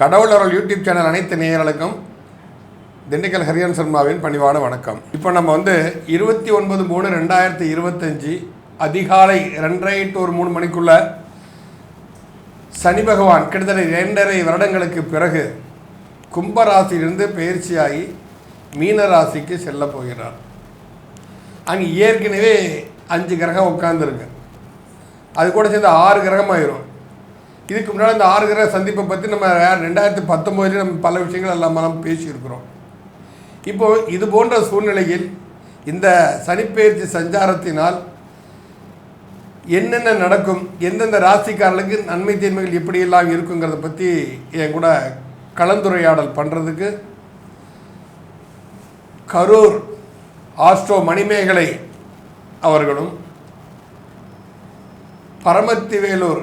கடவுள் அருள் YouTube channel அனைத்து நேயர்களுக்கும் திண்டுக்கல் ஹரியன் சர்மாவின் பணிவான வணக்கம். இப்போ நம்ம வந்து இருபத்தி ஒன்பது மூணு ரெண்டாயிரத்தி இருபத்தஞ்சி அதிகாலை ரெண்டரை டு ஒரு மூணு மணிக்குள்ள சனி பகவான் கிட்டத்தட்ட இரண்டரை வருடங்களுக்கு பிறகு கும்பராசியிலிருந்து பயிற்சியாகி மீன ராசிக்கு செல்ல போகிறார். அங்கே ஏற்கனவே அஞ்சு கிரகம் உட்காந்துருக்கு அது கூட சேர்ந்து ஆறு கிரகமாயிரும். இதுக்கு முன்னாடி இந்த ஆறு கிரக சந்திப்பை பற்றி நம்ம ரெண்டாயிரத்தி பத்தொம்போதுலேயே நம்ம பல விஷயங்கள் எல்லாம் நம்ம பேசியிருக்கிறோம். இப்போ இது போன்ற சூழ்நிலையில் இந்த சனிப்பெயர்ச்சி சஞ்சாரத்தினால் என்னென்ன நடக்கும் எந்தெந்த ராசிக்காரர்களுக்கு நன்மை தீமைகள் எப்படியெல்லாம் இருக்குங்கிறத பற்றி என் கூட கலந்துரையாடல் பண்ணுறதுக்கு கரூர் ஆஸ்ட்ரோ மணிமேகலை அவர்களும் பரமத்திவேலூர்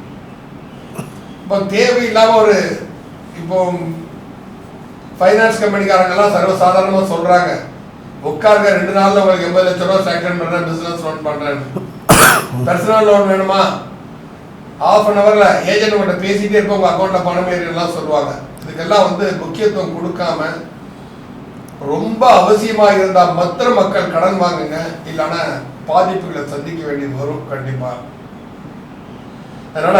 இப்போ தேவையில்லாமல் ஒரு இப்போ ஃபைனான்ஸ் கம்பெனிக்காரங்கெல்லாம் சர்வசாதாரணமாக சொல்றாங்க. உட்காருங்க ரெண்டு நாள்ல உங்களுக்கு எண்பது லட்சம் ரூபா சேங்ஷன் பண்றேன் பிசினஸ் லோன் பண்றேன். பர்சனல் லோன் வேணுமா? ஆஃப் அன் ஹவர்ல ஏஜென்ட் கிட்ட பேசிட்டே இருப்போம் உங்க அக்கௌண்ட்ல பணம் ஏறிலாம் சொல்லுவாங்க. இதுக்கெல்லாம் வந்து முக்கியத்துவம் கொடுக்காம ரொம்ப அவசியமாக இருந்தால் மற்ற மக்கள் கடன் வாங்குங்க இல்லைன்னா பாதிப்புகளை சந்திக்க வேண்டியது வரும் கண்டிப்பாக அதனால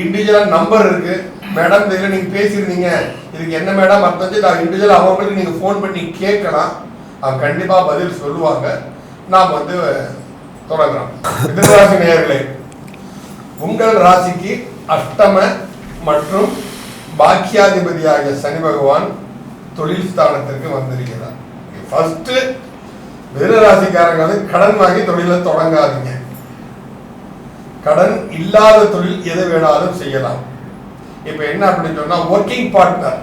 இண்டிவிஜுவலாக நம்பர் இருக்கு. மேடம் இதில் நீங்கள் பேசியிருந்தீங்க இதுக்கு என்ன மேடம் அர்த்தம் நான் இண்டிவிஜுவல் அவங்களுக்கு நீங்கள் ஃபோன் பண்ணி கேட்கலாம். அவங்க கண்டிப்பாக பதில் சொல்லுவாங்க. நாம் வந்து தொடங்குறோம் மிதராசி நேயர்களே உங்கள் ராசிக்கு அஷ்டம மற்றும் பாக்கியாதிபதியாகிய சனி பகவான் தொழில் ஸ்தானத்திற்கு வந்திருக்கிறார். ஃபர்ஸ்ட் மிதராசிக்காரங்க வந்து கடன் வாங்கி தொழிலை தொடங்காதீங்க. கடன் இல்லாத தொழில் எது வேணாலும் செய்யலாம். இப்போ என்ன அப்படின்னு சொன்னால் ஒர்க்கிங் பார்ட்னர்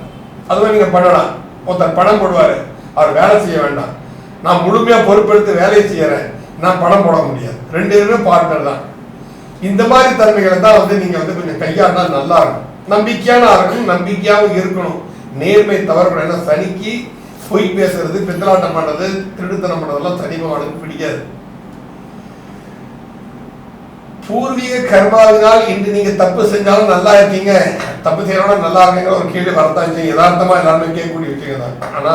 அதுவும் நீங்கள் பண்ணலாம். ஒருத்தர் பணம் போடுவார். அவர் வேலை செய்ய வேண்டாம். நான் முழுமையாக பொறுப்பெடுத்து வேலையை செய்கிறேன் நான் பணம் போட முடியாது. ரெண்டு பேருமே பார்ட்னர் தான். இந்த மாதிரி தன்மைகளை தான் வந்து நீங்கள் வந்து கொஞ்சம் கையாண்டா நல்லா இருக்கும். நம்பிக்கையான இருக்கணும் நம்பிக்கையாகவும் இருக்கணும். நேர்மை தவறு ஏன்னா சனிக்கு பொய் பேசுறது பித்தலாட்டம் பண்ணுறது திருடுத்தனம் பண்ணுறதெல்லாம் சனி பிடிக்காது. பூர்வீக கர்மாவினால் இன்று நீங்க தப்பு செஞ்சாலும் நல்லா இருக்கீங்க. தப்பு செய்யறவங்க நல்லா இருக்கீங்க ஒரு கேள்வி வரத்தான் செய்யும். யதார்த்தமா எல்லாருமே கேட்கக்கூடிய விஷயம் தான். ஆனா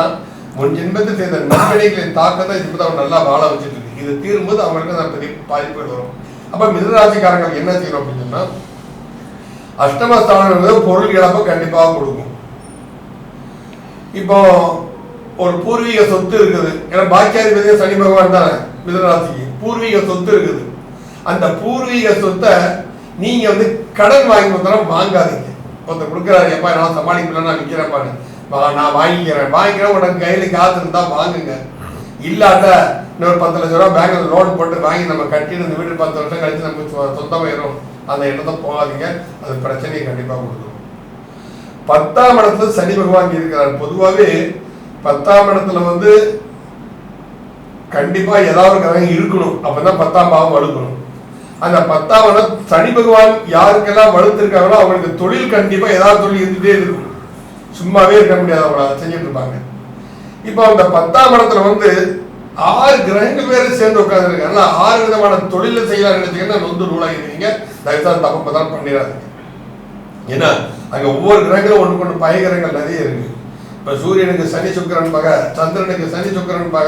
முன் ஜென்மத்தில் செய்த நன்மைகளின் தாக்கத்தை இப்போ அவங்க நல்லா வாழ வச்சுட்டு இருக்கு. இது தீரும்போது அவங்களுக்கு நான் பெரிய பாதிப்பு வரும். அப்ப மிதராசிக்காரங்களுக்கு என்ன செய்யணும் அப்படின்னு சொன்னா அஷ்டமஸ்தானம் பொருள் இழப்பு கண்டிப்பாக கொடுக்கும். இப்போ ஒரு பூர்வீக சொத்து இருக்குது. ஏன்னா பாக்கியாதிபதியே சனி பகவான் தானே மிதராசிக்கு பூர்வீக சொத்து இருக்குது. அந்த பூர்வீக சொத்தை நீங்க வந்து கடன் வாங்கி கொடுத்தாலும் வாங்காதீங்க. ஒருத்தர் கொடுக்குறாரு எப்பா நான் சமாளிக்கலாம் நான் விற்கிறேன்ப்பாரு நான் வாங்கிக்கிறேன். வாங்கிக்கிறேன் உடனே கையில காசு இருந்தா வாங்குங்க. இல்லாட்ட இன்னொரு பத்து லட்ச ரூபா பேங்க்ல லோன் போட்டு வாங்கி நம்ம கட்டிட்டு இந்த வீடு பத்து வருஷம் கழிச்சு நமக்கு சொ- சொந்தமாயிரும் அந்த இடத்த போகாதீங்க. அது பிரச்சனையை கண்டிப்பா கொடுக்கும். பத்தாம் இடத்துல சனி பகவான் இருக்கிறார். பொதுவாகவே பத்தாம் இடத்துல வந்து கண்டிப்பா ஏதாவது ஒரு கிரகம் இருக்கணும். அப்பதான் பத்தாம் பாவம் வலுக்கணும். அந்த பத்தாம் சனி பகவான் யாருக்கெல்லாம் வளர்த்துருக்காங்களோ அவங்களுக்கு தொழில் கண்டிப்பாக ஏதாவது தொழில் இருந்துகிட்டே இருக்கும். சும்மாவே இருக்க முடியாது அவங்க செஞ்சுட்டு இருப்பாங்க. இப்போ அந்த பத்தாம் இடத்துல வந்து ஆறு கிரகங்கள் வேற சேர்ந்து உட்காந்துருக்காங்க ஆறு விதமான தொழிலை செய்யலாம் நினைச்சீங்கன்னா நொந்து நூலாகிருக்கீங்க தயவுசான் தப்பு தான் பண்ணிடாதீங்க. ஏன்னா அங்கே ஒவ்வொரு கிரகங்களும் ஒன்று கொண்டு பயங்கரங்கள் நிறைய இருக்கு. இப்போ சூரியனுக்கு சனி சுக்கிரன் பக சந்திரனுக்கு சனி சுக்கரன் பக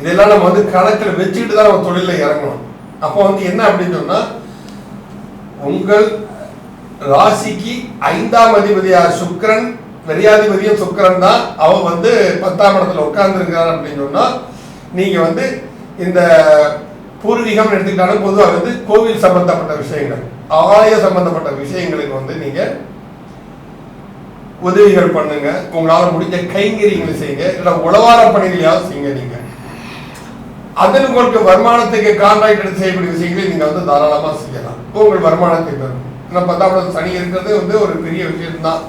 இதெல்லாம் நம்ம வந்து கணக்கில் வச்சுக்கிட்டு தான் நம்ம தொழிலில் இறங்கணும். அப்போ வந்து என்ன அப்படின்னு சொன்னால் உங்கள் ராசிக்கு ஐந்தாம் அதிபதியார் சுக்ரன் பெரியாதிபதியும் சுக்கிரன் தான். அவன் வந்து பத்தாம் இடத்துல உட்கார்ந்துருக்கிறான் அப்படின்னு சொன்னால் நீங்கள் வந்து இந்த பூர்வீகம் எடுத்துக்கிட்டாலும் பொதுவாக வந்து கோவில் சம்பந்தப்பட்ட விஷயங்கள் ஆலய சம்பந்தப்பட்ட விஷயங்களுக்கு வந்து நீங்கள் உதவிகள் பண்ணுங்க. உங்களால் முடிஞ்ச கைங்கரியங்களை செய்யுங்க. இல்லை உழவார பணிகளையாவது செய்யுங்க நீங்கள் அதில் உங்களுக்கு வருமானத்துக்கு கான்ட்ராக்ட் எடுத்து செய்யக்கூடிய விஷயங்களை நீங்கள் வந்து தாராளமாக செய்யலாம். உங்கள் வருமானத்தை பெறும். ஏன்னா பத்தாம் சனி இருக்கிறது வந்து ஒரு பெரிய விஷயம் தான்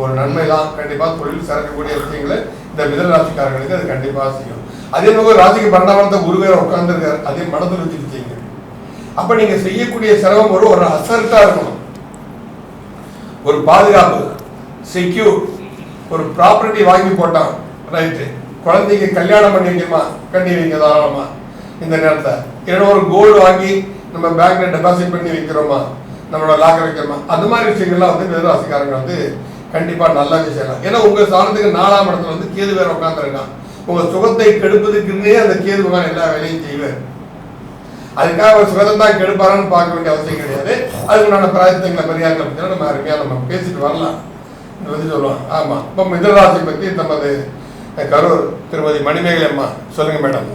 ஒரு நன்மை தான் கண்டிப்பாக தொழில் சிறக்கக்கூடிய விஷயங்களை இந்த மிதன ராசிக்காரர்களுக்கு அது கண்டிப்பாக செய்யும். அதே மாதிரி ராசிக்கு பன்னெண்டாம் குரு வேற அதே மனதில் வச்சுட்டு அப்போ நீங்கள் செய்யக்கூடிய சிரமம் ஒரு ஒரு அசர்ட்டாக இருக்கணும். ஒரு பாதுகாப்பு செக்யூர் ஒரு ப்ராப்பர்ட்டி வாங்கி போட்டான். ரைட்டு குழந்தைக்கு கல்யாணம் பண்ணி வைக்கணுமா? கண்ணி வைங்க தாராளமா. இந்த நேரத்தை இல்லைன்னா ஒரு கோல்டு வாங்கி நம்ம பேங்க்ல டெபாசிட் பண்ணி வைக்கிறோமா? நம்மளோட லாக்கர் வைக்கிறோமா? அந்த மாதிரி விஷயங்கள்லாம் வந்து மிதராசிக்காரங்க வந்து கண்டிப்பா நல்ல விஷயம் ஏன்னா உங்க ஸ்தானத்துக்கு நாலாம் இடத்துல வந்து கேது வேற உட்காந்துருக்கான் உங்க சுகத்தை கெடுப்பதுக்குன்னே அந்த கேது பகவான் எல்லா வேலையும் செய்வார். அதுக்காக ஒரு சுகத்தை தான் கெடுப்பாரான்னு பார்க்க வேண்டிய அவசியம் கிடையாது. அதுக்குண்டான பிராயத்தங்களை பரிகாரங்களை பற்றி நம்ம அருமையா நம்ம பேசிட்டு வரலாம். இது வந்து சொல்லுவோம் ஆமா. இப்போ மிதராசி பத்தி நமது கரூர் திருமதி மணிமேகலை அம்மா. சொல்லுங்க மேடம்.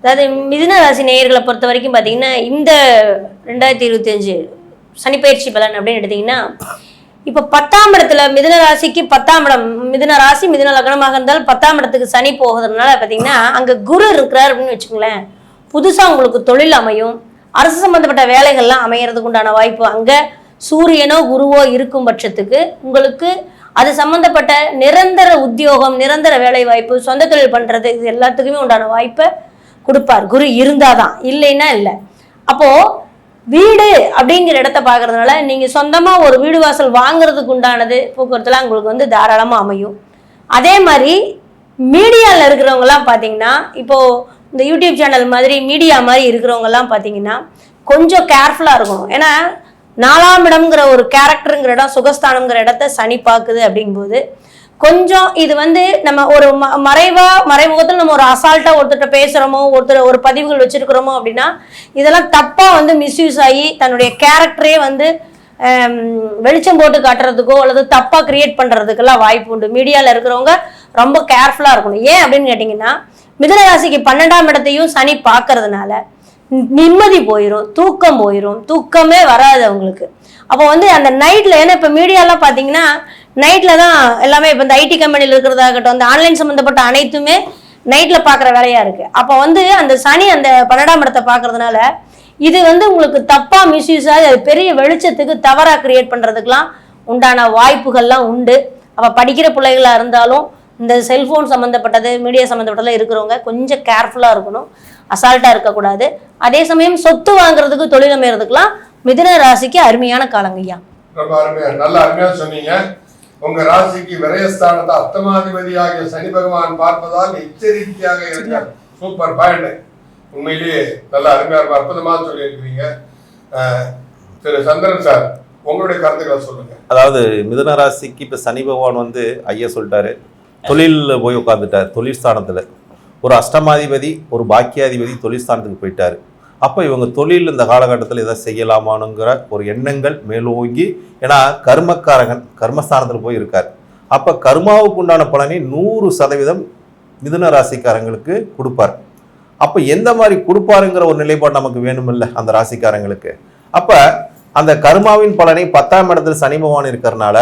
அதாவது மிதுன ராசி நேயர்களை பொறுத்த வரைக்கும் பார்த்தீங்கன்னா இந்த ரெண்டாயிரத்தி இருபத்தஞ்சு சனிப்பயிற்சி பலன் அப்படின்னு எடுத்தீங்கன்னா இப்போ பத்தாம் இடத்துல மிதுன ராசிக்கு பத்தாம் இடம் மிதுன ராசி மிதுன லக்னமாக இருந்தால் பத்தாம் இடத்துக்கு சனி போகிறதுனால பார்த்தீங்கன்னா அங்கே குரு இருக்கிறார் அப்படின்னு வச்சுக்கோங்களேன். புதுசாக உங்களுக்கு தொழில் அமையும். அரசு சம்மந்தப்பட்ட வேலைகள்லாம் அமையறதுக்கு உண்டான வாய்ப்பு அங்கே. சூரியனோ குருவோ இருக்கும் பட்சத்துக்கு உங்களுக்கு அது சம்பந்தப்பட்ட நிரந்தர உத்தியோகம் நிரந்தர வேலை வாய்ப்பு சொந்த தொழில் பண்ணுறது இது எல்லாத்துக்குமே உண்டான வாய்ப்பை கொடுப்பார். குரு இருந்தாதான். இல்லைன்னா இல்லை. அப்போ வீடு அப்படிங்கிற இடத்த பார்க்குறதுனால நீங்க சொந்தமா ஒரு வீடு வாசல் வாங்குறதுக்கு உண்டானது போக்குவரத்துலாம் உங்களுக்கு வந்து தாராளமா அமையும். அதே மாதிரி மீடியாவில் இருக்கிறவங்கலாம் பார்த்தீங்கன்னா இப்போ இந்த யூடியூப் சேனல் மாதிரி மீடியா மாதிரி இருக்கிறவங்கலாம் பார்த்தீங்கன்னா கொஞ்சம் கேர்ஃபுல்லாக இருக்கணும். ஏன்னா நாலாம் இடம்ங்கிற ஒரு கேரக்டருங்கிற இடம் சுகஸ்தானம்ங்கிற இடத்த சனி பார்க்குது அப்படிங்கும்போது கொஞ்சம் இது வந்து நம்ம ஒரு ம மறைவா மறைமுகத்தில் நம்ம ஒரு அசால்ட்டா ஒருத்தர்கிட்ட பேசுறோமோ ஒருத்தர் ஒரு பதிவுகள் வச்சிருக்கிறோமோ அப்படின்னா இதெல்லாம் தப்பா வந்து மிஸ்யூஸ் ஆகி தன்னுடைய கேரக்டரே வந்து வெளிச்சம் போட்டு காட்டுறதுக்கோ அல்லது தப்பா கிரியேட் பண்றதுக்கெல்லாம் வாய்ப்பு உண்டு. மீடியால இருக்கிறவங்க ரொம்ப கேர்ஃபுல்லா இருக்கணும். ஏன் அப்படின்னு கேட்டிங்கன்னா மிதனராசிக்கு பன்னெண்டாம் இடத்தையும் சனி பார்க்கறதுனால நிம்மதி போயிடும் தூக்கம் போயிடும் தூக்கமே வராது அவங்களுக்கு. அப்போ வந்து அந்த நைட்டில் ஏன்னா இப்போ மீடியாலாம் பார்த்தீங்கன்னா நைட்டில் தான் எல்லாமே இப்போ இந்த ஐடி கம்பெனியில் இருக்கிறதாகட்டும் அந்த ஆன்லைன் சம்மந்தப்பட்ட அனைத்துமே நைட்டில் பார்க்குற வேலையாக இருக்குது அப்போ வந்து அந்த சனி அந்த பன்னெண்டாம் இடத்தை பார்க்கறதுனால இது வந்து உங்களுக்கு தப்பாக மிஸ்யூஸ் ஆகி அது பெரிய வெளிச்சத்துக்கு தவறாக கிரியேட் பண்ணுறதுக்கெலாம் உண்டான வாய்ப்புகள்லாம் உண்டு. அப்போ படிக்கிற பிள்ளைகளாக இருந்தாலும் இந்த செல்ஃபோன் சம்மந்தப்பட்டது மீடியா சம்மந்தப்பட்டதெல்லாம் இருக்கிறவங்க கொஞ்சம் கேர்ஃபுல்லாக இருக்கணும். அசால்ட்டாக இருக்கக்கூடாது. அதே சமயம் சொத்து வாங்குறதுக்கு தொழில் அமையறதுக்கெல்லாம் மிதுன ராசிக்கு அருமையான காலங்க ஐயா. ரொம்ப அருமையா நல்ல அருமையா சொன்னீங்க. உங்க ராசிக்கு விரயஸ்தானத்தை அர்த்தமாதிபதி ஆகிய சனி பகவான் பார்ப்பதால் எச்சரிக்கையாக இருக்கார் சூப்பர் பாயிண்ட் உண்மையிலேயே நல்ல அருமையா ரொம்ப அற்புதமா சொல்லியிருக்கிறீங்க. திரு சந்திரன் சார் உங்களுடைய கருத்துக்களை சொல்லுங்க. அதாவது மிதுன ராசிக்கு இப்போ சனி பகவான் வந்து ஐயா சொல்லிட்டாரு. தொழிலில் போய் உட்காந்துட்டார் தொழில் ஸ்தானத்தில். ஒரு அஷ்டமாதிபதி ஒரு பாக்கியாதிபதி தொழில்ஸ்தானத்துக்கு போயிட்டார். அப்போ இவங்க தொழில் இந்த காலகட்டத்தில் எதாவது செய்யலாமானுங்கிற ஒரு எண்ணங்கள் மேலோங்கி ஏன்னா கர்மக்காரகன் கர்மஸ்தானத்தில் போய் இருக்கார். அப்போ கர்மாவுக்கு உண்டான பலனை நூறு சதவீதம் மிதுன ராசிக்காரங்களுக்கு கொடுப்பார். அப்போ எந்த மாதிரி கொடுப்பாருங்கிற ஒரு நிலைப்பாடு நமக்கு வேணுமில்ல அந்த ராசிக்காரங்களுக்கு. அப்போ அந்த கர்மாவின் பலனை பத்தாம் இடத்துல சனி பகவான் இருக்கிறனால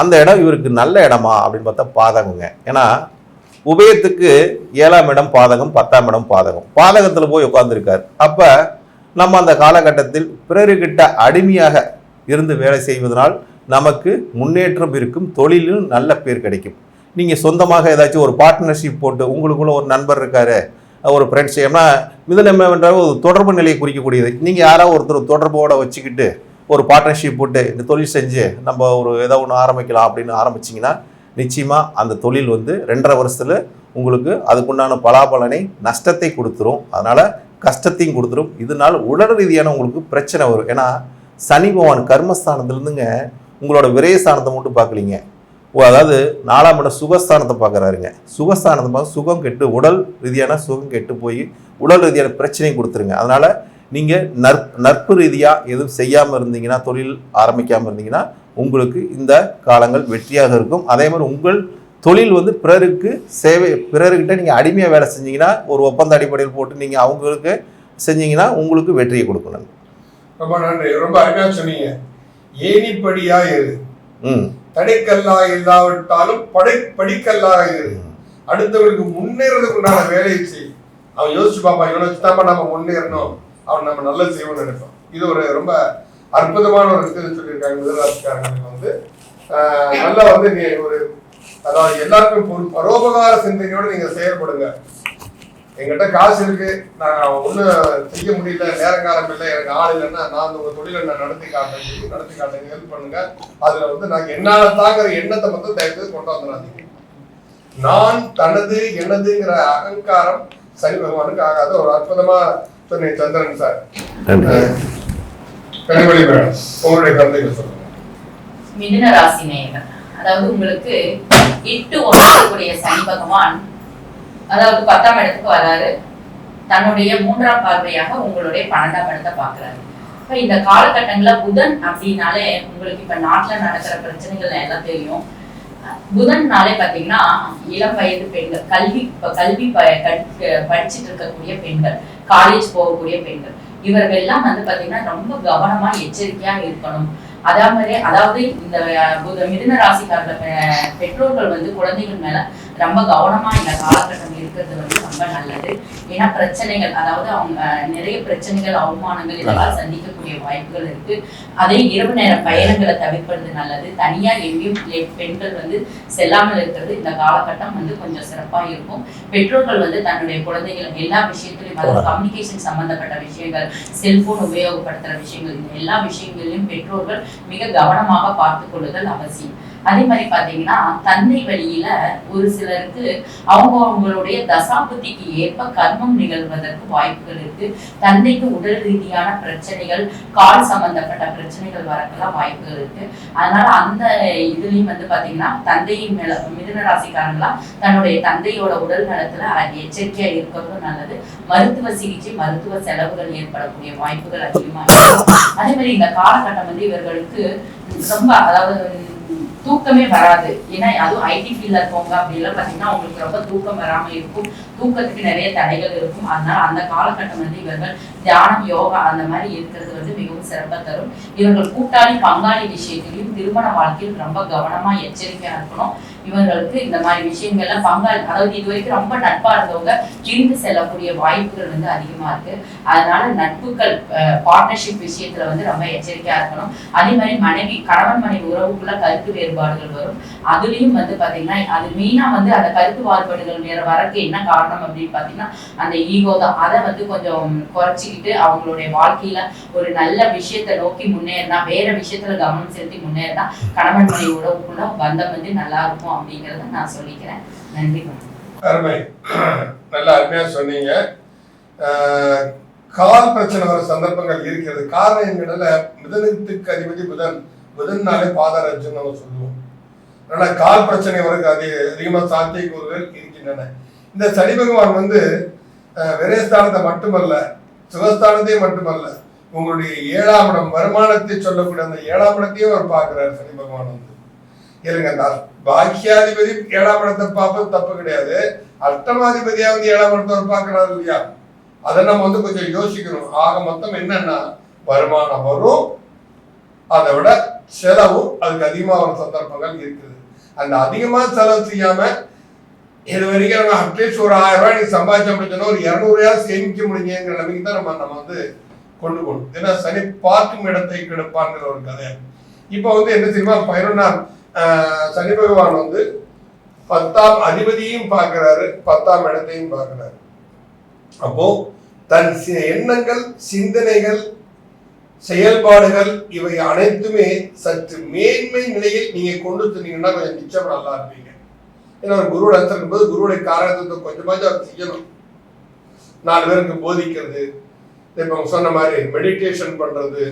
அந்த இடம் இவருக்கு நல்ல இடமா அப்படின்னு பார்த்தா பாதகங்க. ஏன்னா உபயத்துக்கு ஏழாம் இடம் பாதகம் பத்தாம் இடம் பாதகம். பாதகத்தில் போய் உட்காந்துருக்கார் அப்போ நம்ம அந்த காலகட்டத்தில் பிறருக்கிட்ட அடிமையாக இருந்து வேலை செய்வதனால் நமக்கு முன்னேற்றம் இருக்கும் தொழிலும் நல்ல பேர் கிடைக்கும். நீங்கள் சொந்தமாக ஏதாச்சும் ஒரு பார்ட்னர்ஷிப் போட்டு உங்களுக்குள்ள ஒரு நண்பர் இருக்காரு ஒரு ஃப்ரெண்ட்ஸ் ஏன்னா மிதனம் என்னவென்றால் ஒரு தொடர்பு நிலையை குறிக்கக்கூடியது. நீங்கள் யாராவது ஒருத்தர் தொடர்போட வச்சுக்கிட்டு ஒரு பார்ட்னர்ஷிப் போட்டு இந்த தொழில் செஞ்சு நம்ம ஒரு ஏதோ ஒன்று ஆரம்பிக்கலாம் அப்படின்னு ஆரம்பிச்சிங்கன்னா நிச்சயமாக அந்த தொழில் வந்து ரெண்டரை வருஷத்தில் உங்களுக்கு அதுக்குண்டான பலாபலனை நஷ்டத்தை கொடுத்துரும். அதனால் கஷ்டத்தையும் கொடுத்துரும். இதனால் உடல் ரீதியான உங்களுக்கு பிரச்சனை வரும். ஏன்னா சனி பகவான் கர்மஸ்தானத்துலேருந்துங்க உங்களோட விரயஸ்தானத்தை மட்டும் பார்க்கலீங்க. ஓ அதாவது நாலாம் இடம் சுகஸ்தானத்தை பார்க்குறாருங்க. சுகஸ்தானத்தை பார்த்து சுகம் கெட்டு உடல் ரீதியான சுகம் கெட்டு போய் உடல் ரீதியான பிரச்சனையும் கொடுத்துருங்க. அதனால் நீங்கள் நற் நட்பு ரீதியாக எதுவும் செய்யாமல் இருந்தீங்கன்னா தொழில் ஆரம்பிக்காமல் இருந்தீங்கன்னா உங்களுக்கு இந்த காலங்கள் வெற்றியாக இருக்கும். அதே மாதிரி உங்கள் தொழில் வந்து பிறருக்கு சேவை பிறர்கிட்ட நீங்கள் அடிமையாக வேலை செஞ்சீங்கன்னா ஒரு ஒப்பந்த அடிப்படையில் போட்டு நீங்கள் அவங்களுக்கு செஞ்சீங்கன்னா உங்களுக்கு வெற்றியை கொடுக்கணும். ரொம்ப நன்றி. ரொம்ப அருமையா சொன்னீங்க. ஏணிப்படியா இரு. ம். தடைக்கல்லாக இல்லாவிட்டாலும் படை படிக்கல்லாக இரு அடுத்தவனுக்கு முன்னேறதுக்கு உண்டான வேலையை செய். அவன் யோசிச்சு பார்ப்பான் இவனை வச்சுதாப்பா நம்ம முன்னேறணும். அவன் நம்ம நல்லது செய்வோம்னு நினைப்போம். இது ஒரு ரொம்ப அற்புதமான ஒரு இது சொல்லியிருக்காங்க மிதராசிக்காரங்களுக்கு வந்து. நல்லா வந்து நீ ஒரு அதாவது எல்லாருக்கும் ஒரு பரோபகார சிந்தனையோட நீங்க செயல்படுங்க. எங்கிட்ட காசு இருக்கு. நான் ஒன்றும் செய்ய முடியல நேரங்காலம் இல்லை எனக்கு ஆள் இல்லைன்னா நான் ஒரு தொழிலை நான் நடத்தி காட்டேன் சொல்லி நடத்தி காட்டேன் ஹெல்ப் பண்ணுங்க. அதுல வந்து நான் என்னால் தாங்கிற எண்ணத்தை மட்டும் தயவுசெய்து கொண்டு வந்துடாதீங்க நான் தனது எனதுங்கிற அகங்காரம் சரி பகவானுக்கு ஆகாத. ஒரு அற்புதமா சொன்னேன் சந்திரன் சார். கனிமொழி மேடம் உங்களுடைய கருத்துக்கள் சொல்லுங்க. மிதுன ராசி நேயர்கள். அதாவது உங்களுக்கு எட்டு ஒன்பதுக்குடைய சனி பகவான் அதாவது பத்தாம் இடத்துக்கு வராரு. தன்னுடைய மூன்றாம் பார்வையாக உங்களுடைய பன்னெண்டாம் இடத்தை பார்க்கறாரு. இப்ப இந்த காலகட்டங்கள்ல புதன் அப்படின்னாலே உங்களுக்கு இப்ப நாட்டுல நடக்கிற பிரச்சனைகள் எல்லாம் தெரியும். புதன்னாலே பாத்தீங்கன்னா இளம் வயது பெண்கள் கல்வி இப்ப கல்வி படிச்சிட்டு இருக்கக்கூடிய பெண்கள். காலேஜ் போகக்கூடிய பெண்கள். இவர்கள் எல்லாம் வந்து பாத்தீங்கன்னா ரொம்ப கவனமா எச்சரிக்கையா இருக்கணும். அதே மாதிரி அதாவது இந்த மிதுன ராசிக்காரர்கள் பெ- பெற்றோர்கள் வந்து குழந்தைகள் மேல ரொம்ப கவனமா இந்த காலகட்டம் இருக்கிறது வந்து ரொம்ப நல்லது. ஏன்னா பிரச்சனைகள் அதாவது அவங்க நிறைய பிரச்சனைகள் அவமானங்கள் இதெல்லாம் சந்திக்கக்கூடிய வாய்ப்புகள் இருக்கு. அதே இரவு நேர பயணங்களை தவிர்ப்பது நல்லது. தனியா எங்கேயும் பெண்கள் வந்து செல்லாமல் இருக்கிறது இந்த காலகட்டம் வந்து கொஞ்சம் சிறப்பா இருக்கும். பெற்றோர்கள் வந்து தன்னுடைய குழந்தைகள் எல்லா விஷயத்திலையும் அதாவது கம்யூனிகேஷன் சம்பந்தப்பட்ட விஷயங்கள் செல்போன் உபயோகப்படுத்துற விஷயங்கள் எல்லா விஷயங்களையும் பெற்றோர்கள் மிக கவனமாக பார்த்து கொள்ளுதல் அவசியம். அதே மாதிரி பாத்தீங்கன்னா தந்தை வழியில ஒரு சிலருக்கு அவங்க அவங்களுடைய தசாபுத்திக்கு ஏற்ப கர்மம் நிகழ்வதற்கு வாய்ப்புகள் இருக்கு. தந்தைக்கு உடல் ரீதியான பிரச்சனைகள் கால் சம்பந்தப்பட்ட பிரச்சனைகள் வரக்கெல்லாம் வாய்ப்புகள் இருக்கு. அதனால அந்த இதுலயும் வந்து பாத்தீங்கன்னா தந்தையின் மேல மிதுன ராசிக்காரங்களா தன்னுடைய தந்தையோட உடல் நலத்துல எச்சரிக்கையா இருக்கிறதும் நல்லது. மருத்துவ சிகிச்சை மருத்துவ செலவுகள் ஏற்படக்கூடிய வாய்ப்புகள் அதிகமா இருக்கு. அதே மாதிரி இந்த காலகட்டம் வந்து இவர்களுக்கு ரொம்ப அதாவது தூக்கமே வராது. ஏன்னா அதுவும் ஐடி ஃபீல்ட்ல இருக்கவங்க அப்படிலாம் பாத்தீங்கன்னா அவங்களுக்கு ரொம்ப தூக்கம் வராம இருக்கும். தூக்கத்துக்கு நிறைய தடைகள் இருக்கும். அதனால அந்த காலகட்டம் வந்து இவர்கள் தியானம் யோகா அந்த மாதிரி இருக்கிறது வந்து மிகவும் சிறப்பாக தரும். இவர்கள் கூட்டாளி பங்காளி விஷயத்திலையும் திருமண வாழ்க்கையில் ரொம்ப கவனமா எச்சரிக்கையா இருக்கணும். இவங்களுக்கு இந்த மாதிரி விஷயங்கள்லாம் பங்காளி அதாவது இது வரைக்கும் ரொம்ப நட்பா இருந்தவங்க பிரிந்து செல்லக்கூடிய வாய்ப்புகள் வந்து அதிகமா இருக்கு. அதனால நட்புகள் பார்ட்னர்ஷிப் விஷயத்துல வந்து ரொம்ப எச்சரிக்கையா இருக்கணும். அதே மாதிரி மனைவி கணவன் மனைவி உறவுக்குள்ள கருத்து வேறுபாடுகள் வரும். அதுலயும் வந்து பாத்தீங்கன்னா அது மெயினா வந்து அந்த கருத்து வேறுபாடுகள் வேற வரக்கு என்ன காரணம் அப்படின்னு பாத்தீங்கன்னா அந்த ஈகோ தான். அதை வந்து கொஞ்சம் குறைச்சிக்கிட்டு அவங்களுடைய வாழ்க்கையில ஒரு நல்ல விஷயத்தை நோக்கி முன்னேறினா வேற விஷயத்துல கவனம் செலுத்தி முன்னேறினா கணவன் மனைவி உறவுக்குள்ள பந்தம் வந்து நல்லா இருக்கும். அப்படிங்கறத நான் சொல்லிக்கிறேன். நன்றி. வணக்கம். அருமை. நல்லா அருமையா சொன்னீங்க. கால் பிரச்சனை வர சந்தர்ப்பங்கள் இருக்கிறது. காரணம் என்னடல மிதனத்துக்கு அதிபதி புதன் புதன்னாலே பாதராஜன் நம்ம சொல்லுவோம். அதனால கால் பிரச்சனை வரக்கு அதிக அதிகமாக சாத்தியக்கூறுகள் இருக்கின்றன. இந்த சனி பகவான் வந்து விரயஸ்தானத்தை மட்டுமல்ல சுகஸ்தானத்தையும் மட்டுமல்ல உங்களுடைய ஏழாம் இடம் வருமானத்தை சொல்லக்கூடிய அந்த ஏழாம் இடத்தையும் அவர் பார்க்கிறார் சனி பகவான் வந்து. இல்லைங்க அந்த பாக்கியாதிபதி ஏழாம் இடத்தை பார்ப்பது தப்பு கிடையாது. அஷ்டமாதிபதியா வந்து ஏழாம் இடத்தை பார்க்கறாரு இல்லையா? அதை நம்ம வந்து கொஞ்சம் யோசிக்கணும். ஆக மொத்தம் என்னன்னா வருமானம் வரும் அதை விட செலவும் அதுக்கு அதிகமாக வரும் சந்தர்ப்பங்கள் இருக்குது. அந்த அதிகமாக செலவு செய்யாம இது வரைக்கும் நம்ம அட்லீஸ்ட் ஒரு ஆயிரம் ரூபாய் நீங்க சம்பாதிச்ச முடிஞ்சோன்னா ஒரு இரநூறுவா சேமிக்க முடியுங்கிற நம்பிக்கை தான் நம்ம நம்ம வந்து கொண்டு போகணும். ஏன்னா சனி பார்க்கும் இடத்தை கெடுப்பாங்கிற ஒரு கதை. இப்போ வந்து என்ன தெரியுமா? பதினொன்றாம் சனி பகவான் வந்து பத்தாம் அதிபதியும் பார்க்கிறாரு பத்தாம் இடத்தையும் பார்க்கிறாரு. அப்போ தன் எண்ணங்கள் சிந்தனைகள் செயல்பாடுகள் இவை அனைத்துமே சற்று மேன்மை நிலையில் நீங்க கொண்டு வந்தீங்கன்னா கொஞ்சம் நிச்சயம் நல்லா இருப்பீங்க. ஏன்னா ஒரு குருவோட அர்த்தம் இருக்கும்போது குருவுடைய காரணத்தை கொஞ்சமாச்சும் அவர் செய்யணும். நாலு பேருக்கு போதிக்கிறது இப்போ அவங்க சொன்ன மாதிரி மெடிடேஷன் பண்றது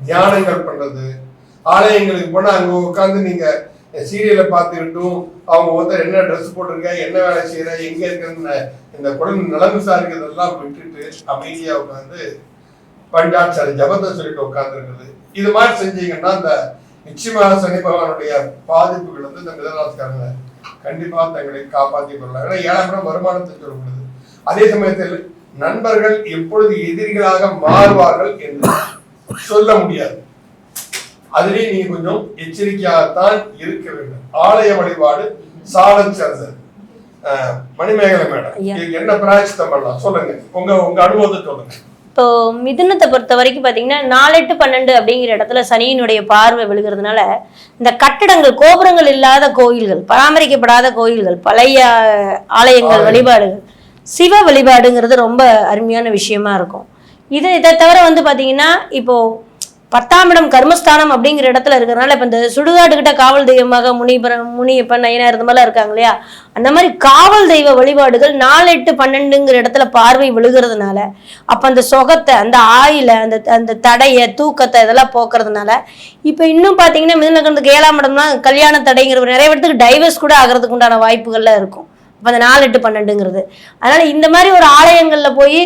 தியானங்கள் பண்றது ஆலயங்களுக்கு போனா அங்க உட்காந்து நீங்க சீரியலை பார்த்துக்கிட்டும் அவங்க வந்து என்ன ட்ரெஸ் போட்டிருக்க என்ன வேலை செய்யற எங்க இருக்கிற இந்த குழந்தை நலம் விசாரிக்கிறதெல்லாம் விட்டுட்டு அமைதியா உட்காந்து பஞ்சாட்சர ஜபத்தை சொல்லிட்டு உட்காந்துருக்குது இது மாதிரி செஞ்சீங்கன்னா இந்த நிச்சயமாக சனி பகவானுடைய பாதிப்புகள் வந்து இந்த மிதராசிக்காரங்க கண்டிப்பா தங்களை காப்பாற்றி கொள்ளலாம். ஏன்னா ஏழாம் வருமானத்தை சொல்லப்படுது அதே சமயத்தில் நண்பர்கள் எப்பொழுது எதிரிகளாக மாறுவார்கள் என்று சொல்ல முடியாது. அதுலயும் நீங்க கொஞ்சம் எச்சரிக்கையாகத்தான் இருக்க வேண்டும். ஆலய வழிபாடு சாலச் சிறந்தது மணிமேகலை மேடம். என்ன பிராயச்சித்தம் பண்ணலாம்? சொல்லுங்க. உங்க உங்க அனுபவத்தை சொல்லுங்க. இப்போ மிதுனத்தை பொறுத்த வரைக்கும் பார்த்தீங்கன்னா நாலு எட்டு பன்னெண்டு அப்படிங்கிற இடத்துல சனியினுடைய பார்வை விழுகிறதுனால இந்த கட்டடங்கள் கோபுரங்கள் இல்லாத கோயில்கள் பராமரிக்கப்படாத கோயில்கள் பழைய ஆலயங்கள். வழிபாடுகள் சிவ வழிபாடுங்கிறது ரொம்ப அருமையான விஷயமா இருக்கும். இது இதை தவிர வந்து பார்த்தீங்கன்னா இப்போ பத்தாம் இடம் கர்மஸ்தானம் அப்படிங்கிற இடத்துல இருக்கிறனால இப்போ இந்த சுடுகாட்டுக்கிட்ட காவல் தெய்வமாக முனிபுரம் முனியப்பன் நயனார் இது மாதிரிலாம் இருக்காங்க இல்லையா? அந்த மாதிரி காவல் தெய்வ வழிபாடுகள் நாலு எட்டு பன்னெண்டுங்கிற இடத்துல பார்வை விழுகிறதுனால அப்போ அந்த சொகத்தை அந்த ஆயில அந்த அந்த தடையை தூக்கத்தை இதெல்லாம் போக்குறதுனால இப்போ இன்னும் பார்த்தீங்கன்னா மிதனகரத்துக்கு ஏழாம் இடம்னா கல்யாண தடைங்கிற ஒரு நிறைய இடத்துக்கு டைவர்ஸ் கூட ஆகிறதுக்கு உண்டான வாய்ப்புகள்லாம் இருக்கும். அப்போ அந்த நாலு எட்டு பன்னெண்டுங்கிறது. அதனால இந்த மாதிரி ஒரு ஆலயங்கள்ல போய்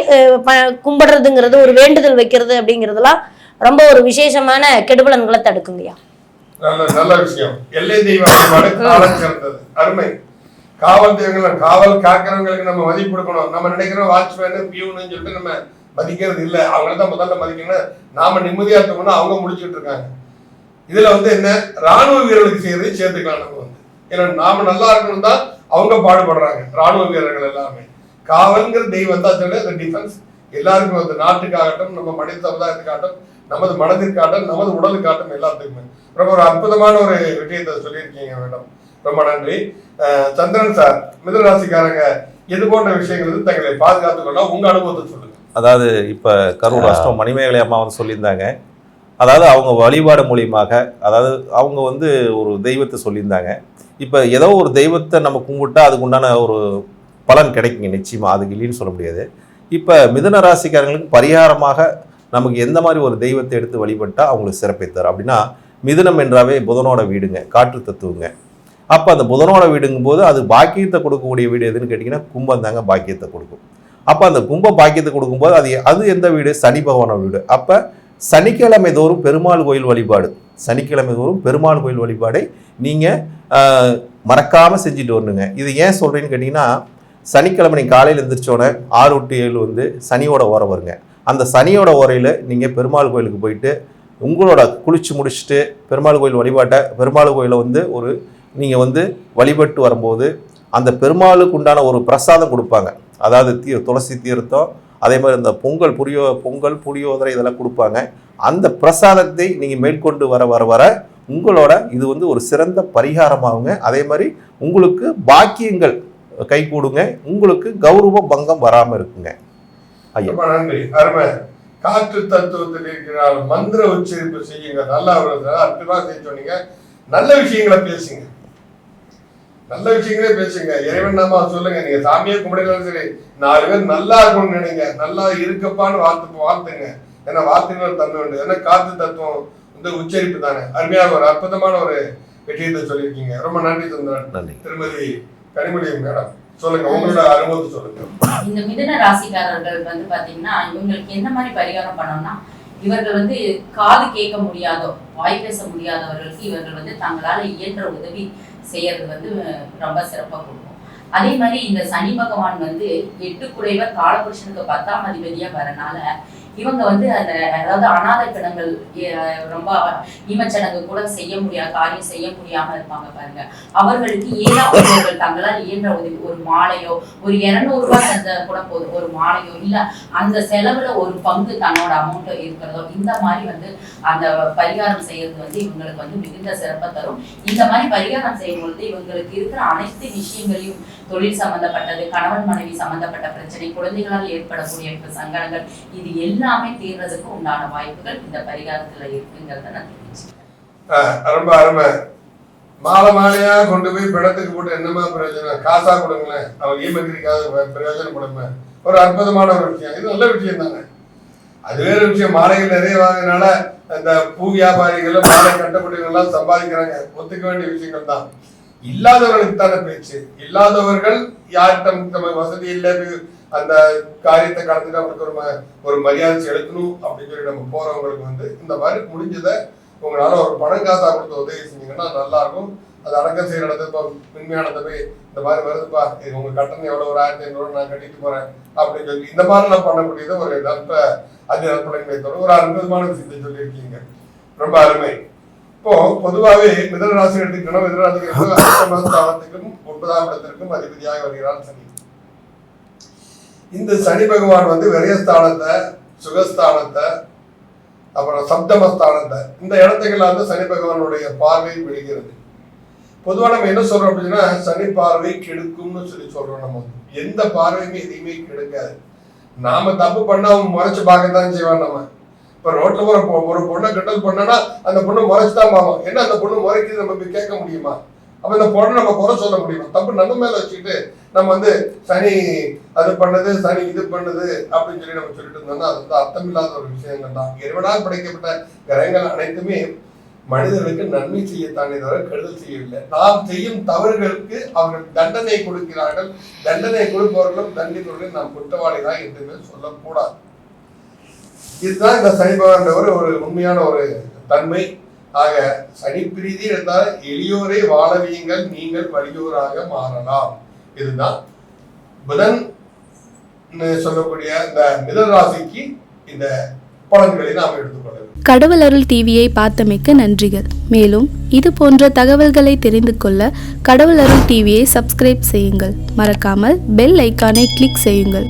ப- கும்பிடுறதுங்கிறது ஒரு வேண்டுதல் வைக்கிறது அப்படிங்கிறதுலாம் ரொம்ப ஒரு விசேஷமான கெடுபலன்களை தடுக்குங்கய்யா. நல்ல நல்ல விஷயம். எல்லை தெய்வ வழிபாடு காலம் சிறந்தது. அருமை. காவல் தெய்வங்கள் காவல் காக்கிறவங்களுக்கு நம்ம மதிப்பு கொடுக்கணும். நம்ம நினைக்கிறோம் வாட்ச்மேனு பியூன்னு சொல்லிட்டு நம்ம மதிக்கிறது இல்லை. அவங்கள தான் முதல்ல மதிக்கணும். நாம நிம்மதியா இருக்கணும்னா அவங்க முடிச்சுட்டு இருக்காங்க. இதுல வந்து என்ன? ராணுவ வீரர்களுக்கு செய்யறது சேர்த்துக்கலாம் நம்ம வந்து. ஏன்னா நாம நல்லா இருக்கணும் தான் அவங்க பாடுபடுறாங்க. ராணுவ வீரர்கள் எல்லாமே. காவல்ங்கிற தெய்வம் தான் சொல்லி டிஃபென்ஸ் எல்லாருக்கும் வந்து நாட்டுக்காகட்டும் நம்ம மனித சமுதாயத்துக்காகட்டும் நமது மனதிற்காகட்டும் நமது உடலுக்காகட்டும் எல்லாத்துக்குமே. ரொம்ப ஒரு அற்புதமான ஒரு விஷயத்தை சொல்லியிருக்கீங்க மேடம். ரொம்ப நன்றி. சந்திரன் சார் மிதனராசிக்காரங்க இது போன்ற விஷயங்கள் தங்களை பாதுகாத்துக் கொள்ள உங்க அனுபவத்தை சொல்லுங்க. அதாவது இப்போ கரூர் அஷ்டம் மணிமேகலை அம்மா வந்து சொல்லியிருந்தாங்க. அதாவது அவங்க வழிபாடு மூலியமாக அதாவது அவங்க வந்து ஒரு தெய்வத்தை சொல்லியிருந்தாங்க. இப்போ ஏதோ ஒரு தெய்வத்தை நம்ம கும்பிட்டா அதுக்கு உண்டான ஒரு பலன் கிடைக்குங்க. நிச்சயமாக அதுக்கு இல்லைன்னு சொல்ல முடியாது. இப்போ மிதுன ராசிக்காரங்களுக்கு பரிகாரமாக நமக்கு எந்த மாதிரி ஒரு தெய்வத்தை எடுத்து வழிபட்டால் அவங்களுக்கு சிறப்பை அப்படின்னா மிதுனம் என்றாவே புதனோட வீடுங்க காற்று தத்துவங்க. அப்போ அந்த புதனோட வீடுங்கும்போது அது பாக்கியத்தை கொடுக்கக்கூடிய வீடு எதுன்னு கேட்டிங்கன்னா கும்பம் தாங்க பாக்கியத்தை கொடுக்கும். அப்போ அந்த கும்ப பாக்கியத்தை கொடுக்கும்போது அது அது எந்த வீடு? சனி பகவானோட வீடு. அப்போ சனிக்கிழமை தோறும் பெருமாள் கோயில் வழிபாடு. சனிக்கிழமை தோறும் பெருமாள் கோயில் வழிபாடை நீங்கள் மறக்காமல் செஞ்சுட்டு வரணுங்க. இது ஏன் சொல்கிறேன்னு கேட்டிங்கன்னா சனிக்கிழமை நீங்கள் காலையில் எழுந்திரிச்சோன்னே ஆறு டு ஏழு வந்து சனியோட ஓரம் வருங்க. அந்த சனியோட உரையில் நீங்கள் பெருமாள் கோயிலுக்கு போயிட்டு உங்களோட குளிச்சு முடிச்சுட்டு பெருமாள் கோயில் வழிபாட்டை பெருமாள் கோயிலை வந்து ஒரு நீங்கள் வந்து வழிபட்டு வரும்போது அந்த பெருமாளுக்கு உண்டான ஒரு பிரசாதம் கொடுப்பாங்க. அதாவது தீ துளசி தீர்த்தம் அதே மாதிரி இந்த பொங்கல் புரியோ பொங்கல் புளியோதரை இதெல்லாம் கொடுப்பாங்க. அந்த பிரசாதத்தை நீங்கள் மேற்கொண்டு வர வர வர உங்களோட இது வந்து ஒரு சிறந்த பரிகாரமாகுங்க. அதே மாதிரி உங்களுக்கு பாக்கியங்கள் கை கூடுங்க உங்களுக்கு கௌரவ பங்கம் வராமல் இருக்குங்க. ரொம்ப நன்றி. அருமை. காற்று தத்துவத்தில் இருக்கிறார். மந்திர உச்சரிப்பு செய்யுங்க. நல்லா ஒரு அற்புதமா செய்ய சொன்னீங்க. நல்ல விஷயங்களை பேசுங்க. நல்ல விஷயங்களே பேசுங்க. இறைவன் நாம சொல்லுங்க. நீங்க சாமியே கும்பிடுங்களும் சரி நாலு பேர் நல்லா இருக்கணும்னு நினைங்க. நல்லா இருக்கப்பான்னு வாழ்த்து வாழ்த்துங்க ஏன்னா வார்த்தைகள் தன்மை உண்டு. ஏன்னா காற்று தத்துவம் வந்து உச்சரிப்பு தானே. அருமையாக ஒரு அற்புதமான ஒரு விஷயத்தை சொல்லியிருக்கீங்க. ரொம்ப நன்றி சுந்தரன் திருமதி கனிமொழி மேடம். சொல்லுங்க உங்களோட அனுபவத்தை சொல்லுங்க. இந்த மிதன ராசிக்காரர்கள் வந்து பாத்தீங்கன்னா இவங்களுக்கு என்ன மாதிரி பரிகாரம் பண்ணணும்னா இவர்கள் வந்து காது கேட்க முடியாதோ வாய் பேச முடியாதவர்களுக்கு இவர்கள் வந்து தங்களால இயன்ற உதவி செய்யறது வந்து ரொம்ப சிறப்பாக கொடுக்கும். அதே மாதிரி இந்த சனி பகவான் வந்து எட்டு குறைவ காலபுருஷனுக்கு பத்தாம் அதிபதியா வரனால இவங்க வந்து அந்த அதாவது அனாதை கிடங்கள் ரொம்ப ஈமச்சடங்கு கூட செய்ய முடியாத காரியம் செய்ய முடியாம இருப்பாங்க பாருங்க. அவர்களுக்கு ஏதாவது தங்களால் இயன்ற உதவி ஒரு மாலையோ ஒரு இருநூறு ரூபாய் தந்த கூட போதும் ஒரு மாலையோ இல்ல அந்த செலவுல ஒரு பங்கு தன்னோட அமௌண்ட் இருக்கிறதோ இந்த மாதிரி வந்து அந்த பரிகாரம் செய்யறது வந்து இவங்களுக்கு வந்து மிகுந்த சிறப்பை தரும். இந்த மாதிரி பரிகாரம் செய்யும் பொழுது இவங்களுக்கு இருக்கிற அனைத்து விஷயங்களையும் தொழில் சம்பந்தப்பட்டது கணவன் மனைவி சம்பந்தப்பட்ட பிரச்சனை குழந்தைகளால் ஏற்படக்கூடிய சங்கடங்கள் இது எல்லாமே தீர்றதுக்கு உண்டான வாய்ப்புகள் இந்த பரிகாரத்துல இருக்குங்கிறத நான் தெரிஞ்சுக்கிறேன் ரொம்ப அருமை. மாலை மாலையா கொண்டு போய் பிணத்துக்கு போட்டு என்னமா பிரயோஜனம்? காசா கொடுங்களேன். அவன் ஈமக்கிரிக்காக பிரயோஜனம் கொடுங்க. ஒரு அற்புதமான ஒரு விஷயம். இது நல்ல விஷயம் தானே. அது வேற விஷயம். மாலைகள் நிறைய வாங்கினால அந்த பூ வியாபாரிகள் மாலை கட்டப்பட்டவங்கெல்லாம் சம்பாதிக்கிறாங்க. ஒத்துக்க வேண்டிய விஷயங்கள் தான். இல்லாதவர்களுக்கு தானே பேச்சு. இல்லாதவர்கள் யார்கிட்ட நம்ம வசதி இல்லை அந்த காரியத்தை கடந்துட்டு அவருக்கு ஒரு ஒரு மரியாதை செலுத்தணும் அப்படின்னு சொல்லி நம்ம போறவங்களுக்கு வந்து இந்த மாதிரி முடிஞ்சதை உங்களால ஒரு பணம் காசா கொடுத்து உதவி செஞ்சீங்கன்னா நல்லா இருக்கும் அது அடக்கம் செய்யற இடத்துல இப்போ உண்மையானதை போய் இந்த மாதிரி வருதுப்பா இது உங்க கட்டணம் எவ்வளவு ஒரு ஆயிரத்தி ஐநூறு நான் கட்டிட்டு போறேன் அப்படின்னு சொல்லி இந்த மாதிரிலாம் பண்ணக்கூடியது ஒரு நற்ப அதி நற்பலன்களை தரும் ஒரு அற்புதமான விஷயத்தை சொல்லியிருக்கீங்க. ரொம்ப அருமை. இப்போ பொதுவாகவே மிதனராசி எடுத்துக்கணும் மிதன ராசிக்கு ஒன்பதாம் இடத்திற்கும் அதிபதியாக வருகிறான்னு சொல்லி இந்த சனி பகவான் வந்து விரயஸ்தானத்தை சுகஸ்தானத்தை அப்புறம் சப்தமஸ்தானத்தை இந்த இடத்துக்கெல்லாம் வந்து சனி பகவானுடைய பார்வை விழுகிறது. பொதுவாக நம்ம என்ன சொல்றோம் அப்படின்னா சனி பார்வை கெடுக்கும்னு சொல்லி சொல்றோம் நம்ம எந்த பார்வையுமே எதையுமே கெடுக்காது. நாம தப்பு பண்ணா அவன் முறைச்சு பார்க்கத்தான் செய்வான் நம்ம. இப்ப ரோட்ல ஒரு பொ- ஒரு பொண்ணை கிண்டல் பண்ணனா அந்த பொண்ணு முறைச்சுதான் பார்ப்போம் என்ன அந்த பொண்ணு முறைக்கு நம்ம போய் கேட்க முடியுமா? அப்ப இந்த பொண்ணை நம்ம குறை சொல்ல முடியுமா. தப்பு நம்ம மேல வச்சுக்கிட்டு நம்ம வந்து சனி அது பண்ணுது சனி இது பண்ணுது அப்படின்னு சொல்லி நம்ம சொல்லிட்டு இருந்தோம்னா அது வந்து அர்த்தமில்லாத ஒரு விஷயங்கள் தான். இறைவனால் படைக்கப்பட்ட கிரகங்கள் அனைத்துமே மனிதர்களுக்கு நன்மை செய்யத்தானே தவிர கெடுதல் செய்யவில்லை. நாம் செய்யும் தவறுகளுக்கு அவர்கள் தண்டனை கொடுக்கிறார்கள். தண்டனை கொடுப்பவர்களும் தண்டிப்பவர்களும் நாம் குற்றவாளிதான் என்றுமே சொல்லக்கூடாது. இதுதான் இந்த சனி பகவான் ஒரு உண்மையான ஒரு தன்மை. ஆக சனிப்பிரீதி என்றால் எளியோரை வாழவியுங்கள் நீங்கள் வலியோராக மாறலாம். இதுதான் புதன் சொல்லக்கூடிய இந்த மிதன ராசிக்கு இந்த பலன்களை நாம் எடுத்துக்கொள்ள கடவுள் அருள் டிவியை பார்த்தமைக்க நன்றிகள். மேலும் இது போன்ற தகவல்களை தெரிந்து கொள்ள கடவுள் அருள் டிவியை சப்ஸ்கிரைப் செய்யுங்கள். மறக்காமல் பெல் ஐக்கானை கிளிக் செய்யுங்கள்.